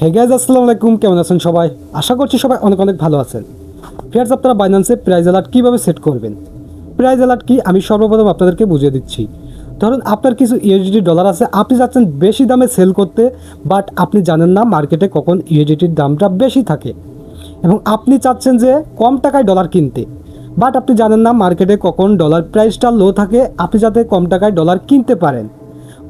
Hey guys আসসালামু আলাইকুম। কেমন আছেন সবাই? আশা করছি সবাই অনেক অনেক ভালো আছেন। ফিয়ার্স আপনারা বাইন্যান্সে প্রাইজ অ্যালার্ট কীভাবে সেট করবেন? প্রাইজ অ্যালার্ট কি? আমি সর্বপ্রথম আপনাদেরকে বুঝিয়ে দিচ্ছি। ধরুন আপনার কিছু ইউএসডি ডলার আছে, আপনি যাচ্ছেন বেশি দামে সেল করতে বাট আপনি জানেন না মার্কেটে কখন ইউএসডিটির দামটা বেশি থাকে। এবং আপনি চাচ্ছেন যে কম টাকায় ডলার কিনতে বাট আপনি জানেন না মার্কেটে কখন ডলার প্রাইসটা লো থাকে, আপনি যাতে কম টাকায় ডলার কিনতে পারেন।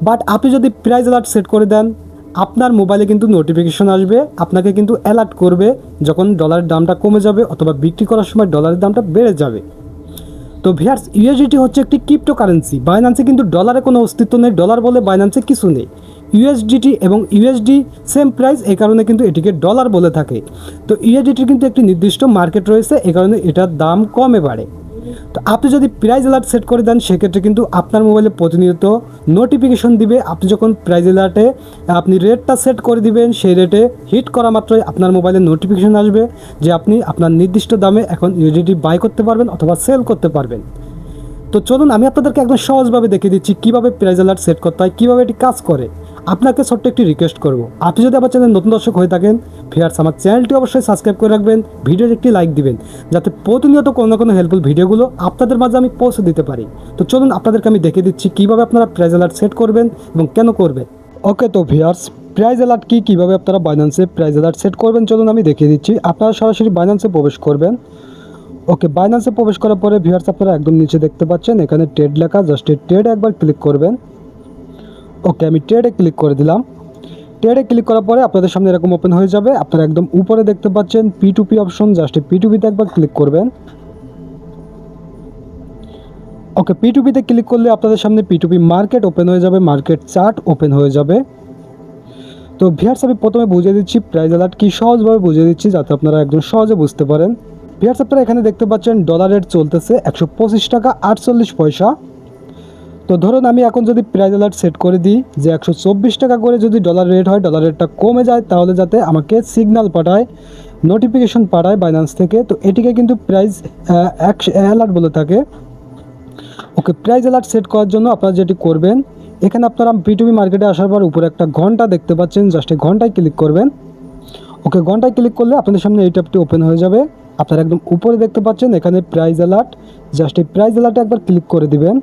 বাট আপনি যদি প্রাইস অ্যালার্ট সেট করে দেন আপনার মোবাইলে কিন্তু নোটিফিকেশন আসবে, আপনাকে কিন্তু অ্যালার্ট করবে যখন ডলারের দামটা কমে যাবে অথবা বিক্রি করার সময় ডলারের দামটা বেড়ে যাবে। তো ভিয়ার্স ইউএসডিটি হচ্ছে একটি ক্রিপ্টো কারেন্সি বাইন্যান্সে কিন্তু ডলারে কোনো অস্তিত্ব নেই ডলার বলে বাইন্যান্সে কিছু নেই। ইউএসডিটি এবং ইউএসডি সেম প্রাইস এই কারণে কিন্তু এটিকে ডলার বলে থাকে। তো ইউএসডিটির কিন্তু একটি নির্দিষ্ট মার্কেট রয়েছে, এই কারণে এটার দাম কমে বাড়ে। তো আপনি যদি প্রাইজ অ্যালার্ট সেট করে দেন, সেক্ষেত্রে কিন্তু আপনার মোবাইলে প্রতিনিয়ত নোটিফিকেশন দিবে। আপনি যখন প্রাইজ অ্যালার্টে আপনি রেটটা সেট করে দিবেন, সেই রেটে হিট করা মাত্রই আপনার মোবাইলে নোটিফিকেশন আসবে যে আপনি আপনার নির্দিষ্ট দামে এখন ইউডিটি বাই করতে পারবেন অথবা সেল করতে পারবেন। তো চলুন, আমি আপনাদেরকে একদম সহজভাবে দেখিয়ে দিচ্ছি কীভাবে প্রাইজ অ্যালার্ট সেট করতে হয়, কীভাবে এটি কাজ করে। আপনাকে ছোট্ট একটি রিকোয়েস্ট করব। আপনি যদি আমার চ্যানেল নতুন দর্শক হয়ে থাকেন, ফিয়ার্স, আমার চ্যানেলটি অবশ্যই সাবস্ক্রাইব করে রাখবেন, ভিডিওর একটি লাইক দিবেন, যাতে প্রতিনিয়ত কোনো না কোনো হেল্পফুল ভিডিওগুলো আপনাদের মাঝে আমি পৌঁছে দিতে পারি। তো চলুন আপনাদেরকে আমি দেখে দিচ্ছি কীভাবে আপনারা প্রাইজ অ্যালার্ট সেট করবেন এবং কেন করবেন। ওকে তো ভিয়ার্স প্রাইজ অ্যালার্ট কী? কীভাবে আপনারা বাইন্যান্সে প্রাইজ অ্যালার্ট সেট করবেন? চলুন আমি দেখিয়ে দিচ্ছি। আপনারা সরাসরি বাইন্যান্সে প্রবেশ করবেন। ওকে বাইন্যান্সে প্রবেশ করার পরে ভিউয়ার্স আপনারা একদম নিচে দেখতে পাচ্ছেন, এখানে ট্রেড লেখা জাস্ট ট্রেড একবার ক্লিক করবেন। ওকে, আমি ট্রেডে ক্লিক করে দিলাম। ট্রেডে ক্লিক করার পরে আপনাদের সামনে এরকম ওপেন হয়ে যাবে। আপনারা একদম উপরে দেখতে পাচ্ছেন P two P option just P two পিতে একবার ক্লিক করবেন। ওকে পি টু পিতে ক্লিক করলে আপনাদের সামনে P two P market open হয়ে যাবে মার্কেট চার্ট ওপেন হয়ে যাবে। তো ভিয়ার্স আমি প্রথমে বুঝিয়ে দিচ্ছি প্রাইস অ্যালার্ট কি, সহজভাবে বুঝিয়ে দিচ্ছি যাতে আপনারা একদম সহজে বুঝতে পারেন। ভিয়ার্স আপনারা এখানে দেখতে পাচ্ছেন ডলার রেট চলতেছে একশো পঁচিশ টাকা আটচল্লিশ পয়সা। তো ধরুন আমি এখন যদি প্রাইস অ্যালার্ট সেট করে দিই যে একশো চব্বিশ টাকা করে যদি ডলার রেট হয় ডলার রেটটা কমে যায়, তাহলে যাতে আমাকে সিগন্যাল পাঠায় নোটিফিকেশন পাঠায় বাইন্যান্স থেকে, তো এটিকে কিন্তু প্রাইস অ্যালার্ট বলে থাকে। ওকে প্রাইস অ্যালার্ট সেট করার জন্য আপনারা যেটি করবেন, এখানে আপনারা বিটুবি মার্কেটে আসার পর উপরে একটা ঘণ্টা দেখতে পাচ্ছেন জাস্ট এই ঘন্টায় ক্লিক করবেন। ওকে, ঘন্টায় ক্লিক করলে আপনাদের সামনে এই ট্যাবটি ওপেন হয়ে যাবে। আপনারা একদম উপরে দেখতে পাচ্ছেন, এখানে প্রাইস অ্যালার্ট জাস্ট এই প্রাইস অ্যালার্টে একবার ক্লিক করে দিবেন।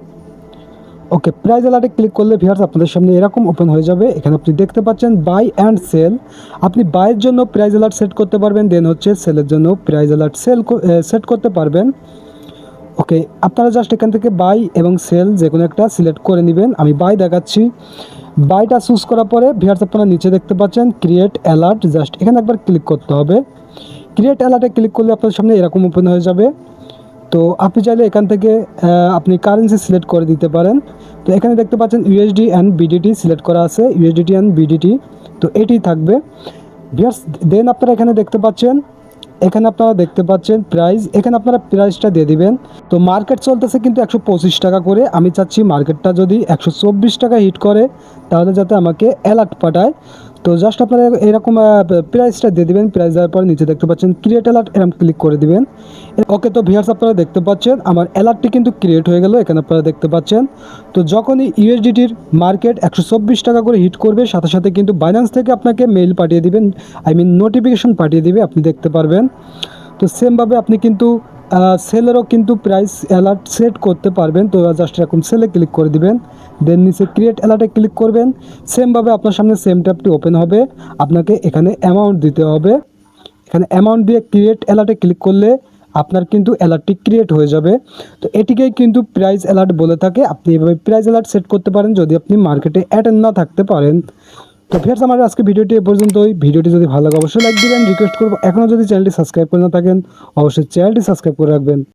ওকে প্রাইজ অ্যালার্টে ক্লিক করলে ভিউয়ার্স আপনাদের সামনে এরকম ওপেন হয়ে যাবে। এখানে আপনি দেখতে পাচ্ছেন বাই অ্যান্ড সেল আপনি বাইয়ের জন্য প্রাইজ অ্যালার্ট সেট করতে পারবেন দেন হচ্ছে সেলের জন্য প্রাইজ অ্যালার্ট সেল সেট করতে পারবেন। ওকে আপনারা জাস্ট এখান থেকে বাই এবং সেল যে কোনো একটা সিলেক্ট করে নেবেন। আমি বাই দেখাচ্ছি। বাইটা চুজ করার পরে ভিউয়ার্স আপনারা নিচে দেখতে পাচ্ছেন ক্রিয়েট অ্যালার্ট জাস্ট এখানে একবার ক্লিক করতে হবে। ক্রিয়েট অ্যালার্টে ক্লিক করলে আপনার সামনে এরকম ওপেন হয়ে যাবে। তো আপনি চাইলে এখান থেকে আপনি কারেন্সি সিলেক্ট করে দিতে পারেন। তো এখানে দেখতে পাচ্ছেন ইউএসডি অ্যান্ড বিডিটি সিলেক্ট করা আছে ইউএসডিটি অ্যান্ড বিডিটি তো এটি থাকবে। ভিয়ার্স দেন আপনারা এখানে দেখতে পাচ্ছেন, এখানে আপনারা দেখতে পাচ্ছেন প্রাইস এখানে আপনারা প্রাইসটা দিয়ে দিবেন। তো মার্কেট চলতেছে কিন্তু একশো পঁচিশ টাকা করে। আমি চাচ্ছি মার্কেটটা যদি একশো চব্বিশ টাকা হিট করে, তাহলে যাতে আমাকে অ্যালার্ট পাঠায়। তো জাস্ট আপনারা এরকম প্রাইসটা দিয়ে দিবেন প্রাইস দেওয়ার পর নিচে দেখতে পাচ্ছেন ক্রিয়েট অ্যালার্ট এরকম ক্লিক করে দিবেন। ওকে তো ভিয়ার্স আপনারা দেখতে পাচ্ছেন, আমার অ্যালার্টটি কিন্তু ক্রিয়েট হয়ে গেল, এখানে আপনারা দেখতে পাচ্ছেন। তো যখনই ইউএসডিটির মার্কেট একশো চব্বিশ টাকা করে হিট করবে, সাথে সাথে কিন্তু বাইন্যান্স থেকে আপনাকে মেইল পাঠিয়ে দিবেন আই মিন নোটিফিকেশন পাঠিয়ে দিবে, আপনি দেখতে পারবেন। তো সেমভাবে আপনি কিন্তু সেলেরও কিন্তু প্রাইস অ্যালার্ট সেট করতে পারবেন। তো জাস্ট এরকম সেলে ক্লিক করে দিবেন। দেন নিচে ক্রিয়েট অ্যালার্টে ক্লিক করবেন। সেমভাবে আপনার সামনে সেম ট্যাবটি ওপেন হবে। আপনাকে এখানে অ্যামাউন্ট দিতে হবে। এখানে অ্যামাউন্ট দিয়ে ক্রিয়েট অ্যালার্টে ক্লিক করলে আপনার কিন্তু অ্যালার্টটি ক্রিয়েট হয়ে যাবে। তো এটিকেই কিন্তু প্রাইস অ্যালার্ট বলে থাকে। আপনি এভাবে প্রাইস অ্যালার্ট সেট করতে পারেন যদি আপনি মার্কেটে অ্যাটেন্ড না থাকতে পারেন। তো ফেরস আমার আজকে ভিডিওটি এ পর্যন্তই। ভিডিওটি যদি ভালো লাগে, অবশ্যই লাইক দিবেন রিকোয়েস্ট করব। এখনও যদি চ্যানেলটি সাবস্ক্রাইব করে না থাকেন, অবশ্যই চ্যানেলটি সাবস্ক্রাইব করে রাখবেন।